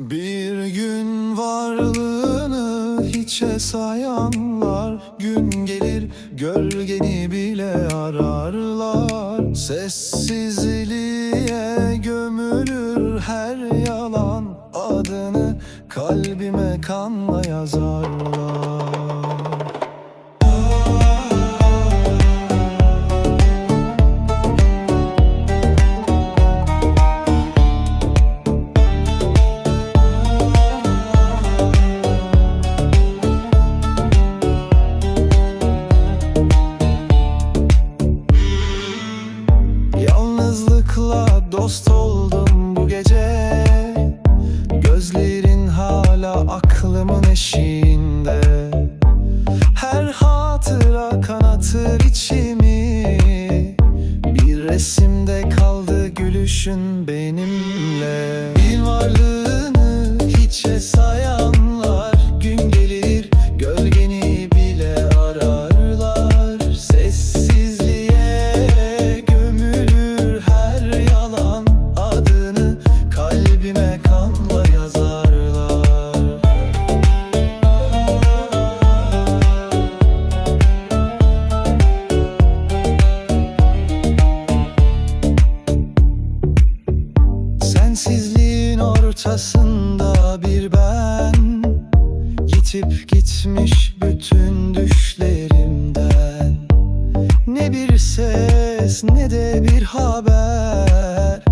Bir gün varlığını hiçe sayanlar Gün gelir gölgeni bile ararlar. Sessizliğe gömülür her yalan Adını kalbime kanla yazarlar dost oldum bu gece. Gözlerin hala aklımın eşiğinde. Her hatıra kanatır içimi Bir resimde kaldı gülüşün benimle Sensizliğin ortasında bir ben Yitip gitmiş bütün düşlerimden. Ne bir ses ne de bir haber.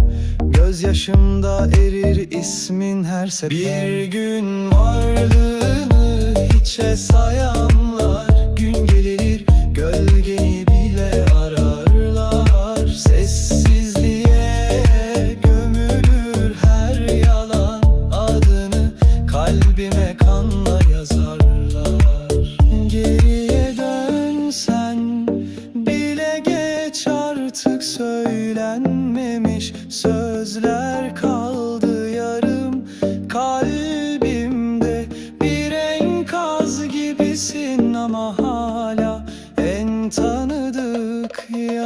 Gözyaşımda erir ismin her sefer. Bir gün varlığını hiçe sayanlar Gün gelir kalbime kanla yazarlar. Geriye dönsen bile geç artık. Söylenmemiş Sözler kaldı yarım. Kalbimde Bir enkaz gibisin ama hala en tanıdık yanım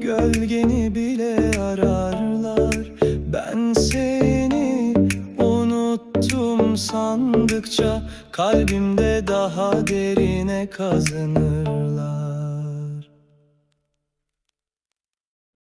gölgeni bile ararlar. Ben seni unuttum sandıkça Kalbimde daha derine kazınırlar